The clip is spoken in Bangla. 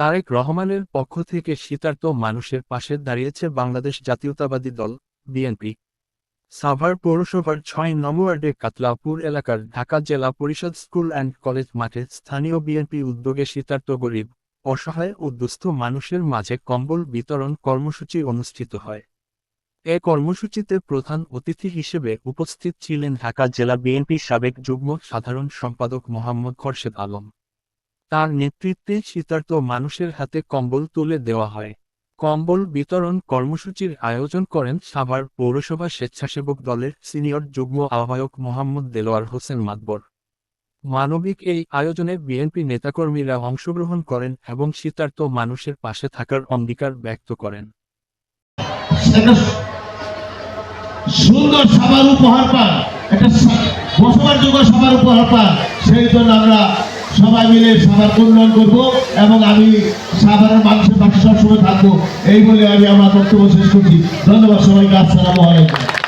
তারেক রহমানের পক্ষ থেকে শীতার্ত মানুষের পাশে দাঁড়িয়েছে বাংলাদেশ জাতীয়তাবাদী দল, বিএনপি। সাভার পৌরসভার ছয় নম্বর কাতলাপুর এলাকার ঢাকা জেলা পরিষদ স্কুল অ্যান্ড কলেজ মাঠে স্থানীয় বিএনপি উদ্যোগে শীতার্ত গরিব, অসহায় ও দুস্থ মানুষের মাঝে কম্বল বিতরণ কর্মসূচি অনুষ্ঠিত হয়। এ কর্মসূচিতে প্রধান অতিথি হিসেবে উপস্থিত ছিলেন ঢাকা জেলা বিএনপির সাবেক যুগ্ম সাধারণ সম্পাদক মোহাম্মদ খরশেদ আলম। তার নেতৃত্বে শীতার্ত মানুষের হাতে কম্বল তুলে দেওয়া হয়। কম্বল বিতরণ কর্মসূচির আয়োজন করেন সাভার পৌরসভা স্বেচ্ছাসেবক দলের সিনিয়র যুগ্ম আহ্বায়ক মোহাম্মদ দেলোয়ার হোসেন মাতবর। মানবিক এই আয়োজনে বিএনপি নেতাকর্মীরা অংশগ্রহণ করেন এবং শীতার্ত মানুষের পাশে থাকার অঙ্গীকার ব্যক্ত করেন। সুন্দর সবার উপহার পান। একটা বসবার যোগ্য সবার উপহার পান। সেই জন্য আমরা সবাই মিলে সবার উন্নয়ন করব এবং আমি সাধারণ মানুষের পাশে সবসময় থাকব। এই বলে আমি আমার বক্তব্য শেষ করছি। ধন্যবাদ সবাইকে। আসসালামু আলাইকুম।